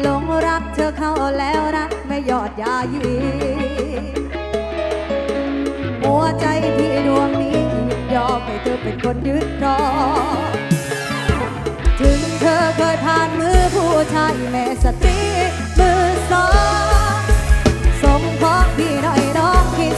หลงรักเธอเข้าแล้วนะไม่หยอดยายีหัวใจที่ดวงนี้ยอมให้เธอเป็นคนยึดครองถึงเธอเคยผ่านมือผู้ชายแม่สตรีมือสองสมพ้องพี่หน่อยน้องคิด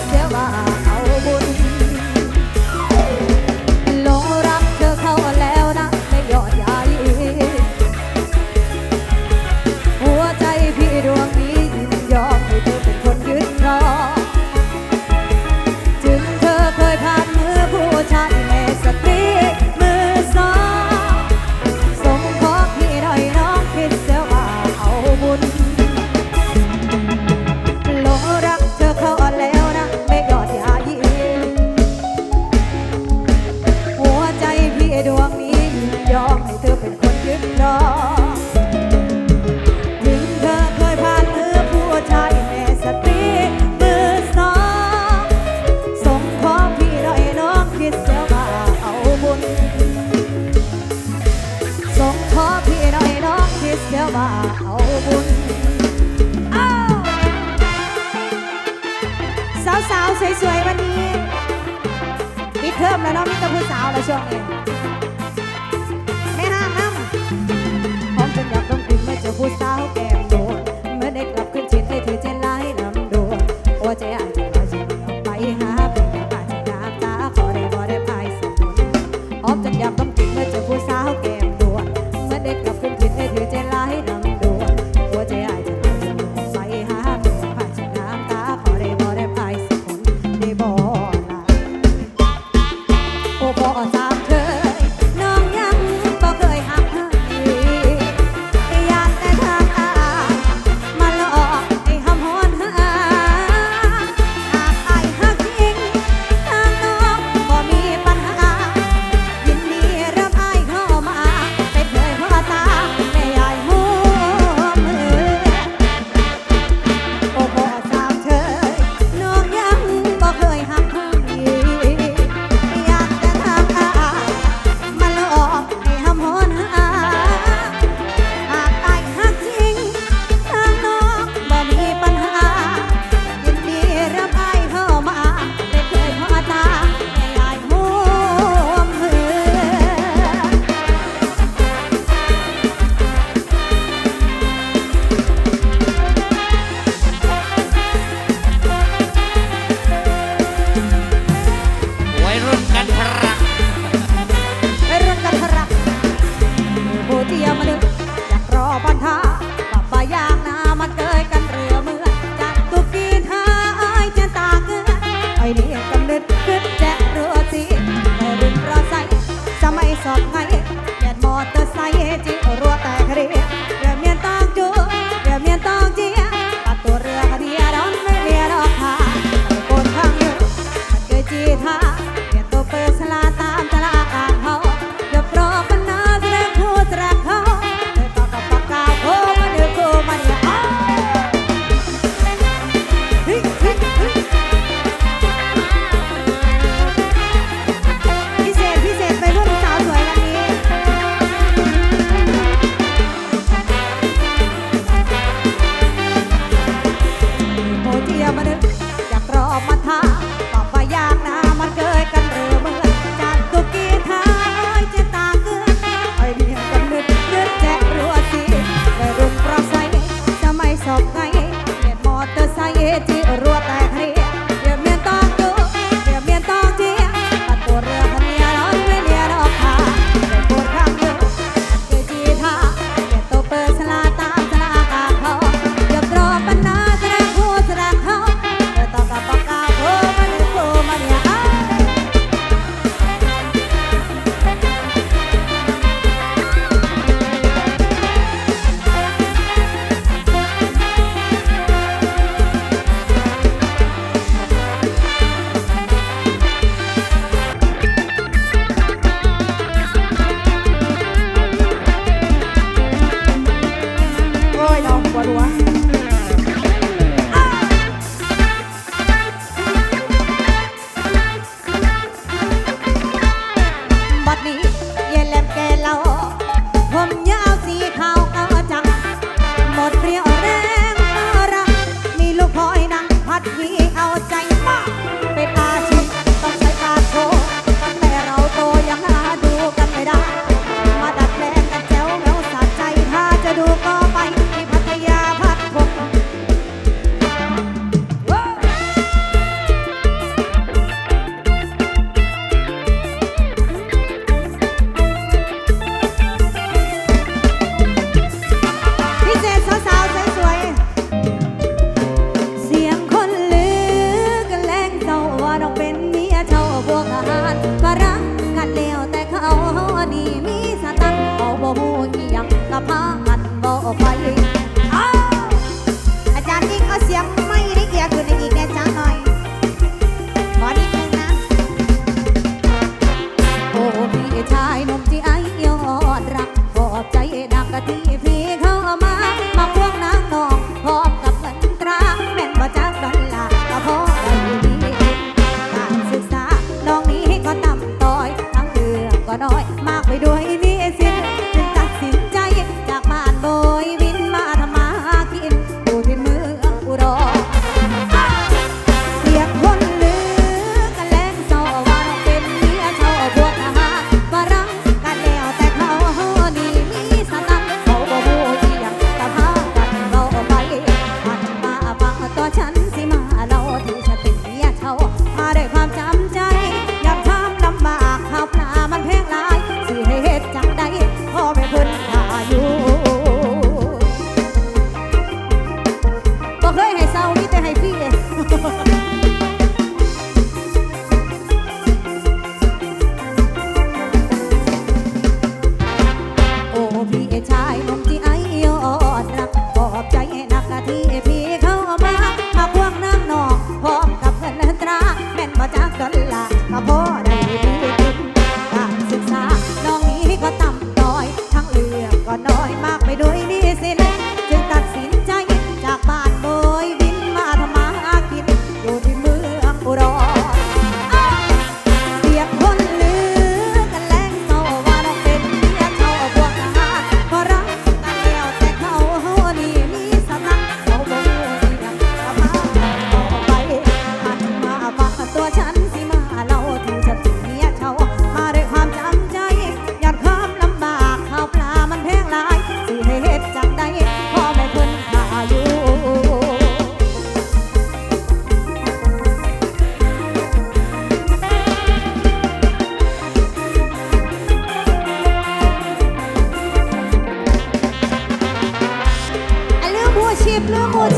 อย มากไปด้วย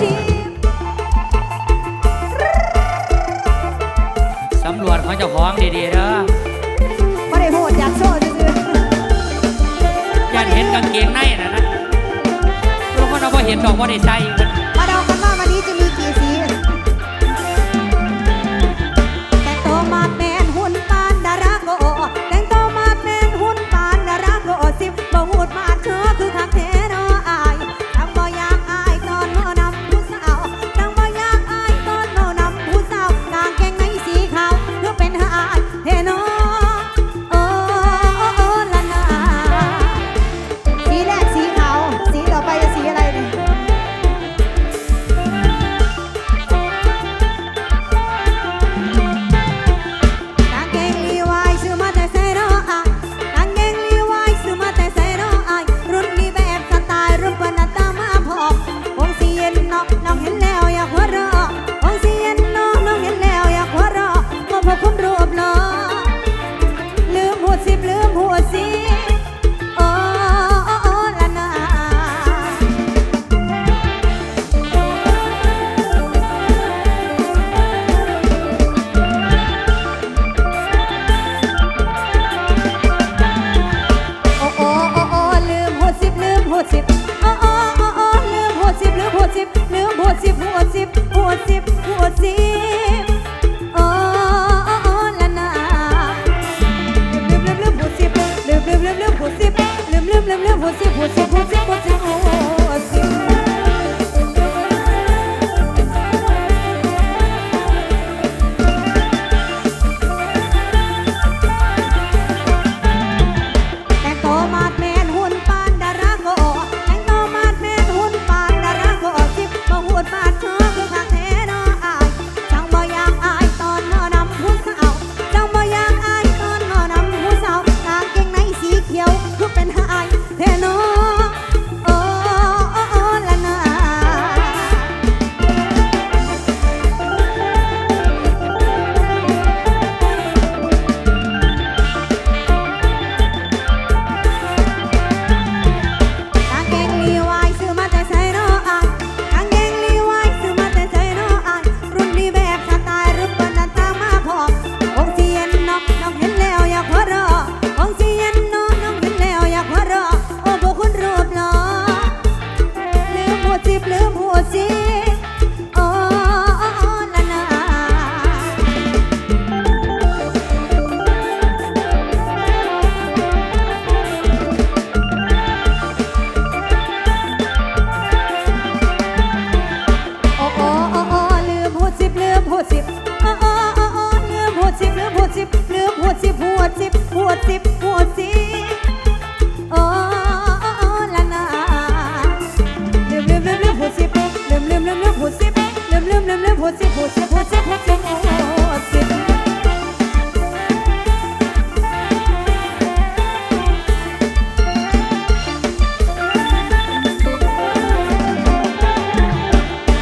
ชีสำรวจของเจ้าของดีๆเด้อไม่ได้โหดอยากโชว์ซื่อยันเห็นกางเกงในนะนะทุกคนเราพเห็นดอกว่าได้ใส่